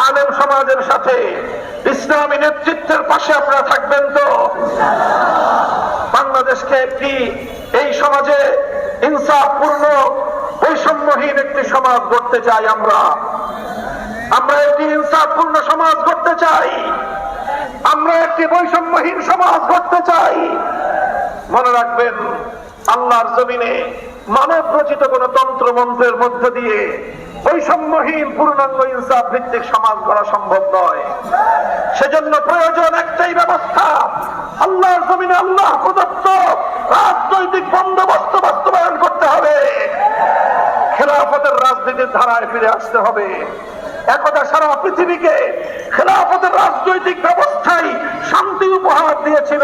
আগামীর সমাজের সাথে ইসলামী নেতৃত্বের পাশে আপনারা থাকবেন তো? বাংলাদেশকে একটি, এই সমাজে ইনসাফপূর্ণ, বৈষম্যহীন একটি সমাজ গড়তে চাই আমরা। ইনসাফপূর্ণ সমাজ গড়তে চাই। আমরা একটি বৈষম্যহীন সমাজ গড়তে চাই। মনে রাখবেন, আল্লাহর জমিনে মানব রচিত কোন তন্ত্র মন্ত্রের মধ্য দিয়ে বৈষম্যহীন, পূর্ণাঙ্গ ইনসাফ ভিত্তিক সমাজ গড়া সম্ভব নয়। সেজন্য প্রয়োজন একটাই ব্যবস্থা। আল্লাহর জমিনে আল্লাহ প্রদত্ত রাজনৈতিক বন্দোবস্ত বাস্তবায়ন করতে হবে। খেলাফতের রাজনীতির ধারায় ফিরে আসতে হবে। একদা সারা পৃথিবীকে খেলাফতের রাজনৈতিক ব্যবস্থাই শান্তি উপহার দিয়েছিল,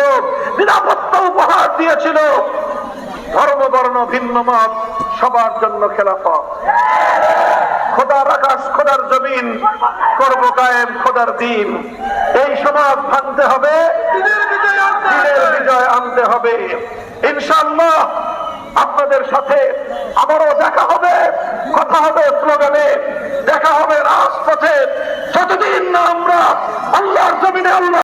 নিরাপত্তা উপহার দিয়েছিল। ধর্ম, বর্ণ, ভিন্ন মত সবার জন্য খেলাফত। খোদার আকাশ, খোদার জমিন, করব কায়েম খোদার দিন। এই সমাজ ভাঙতে হবে বিজয় আনতে হবে। ইনশাআল্লাহ আপনাদের সাথে আবারও দেখা হবে, কথা হবে, স্লোগানে, দেখা হবে আমরা? আল্লাহর জমিনে আল্লাহ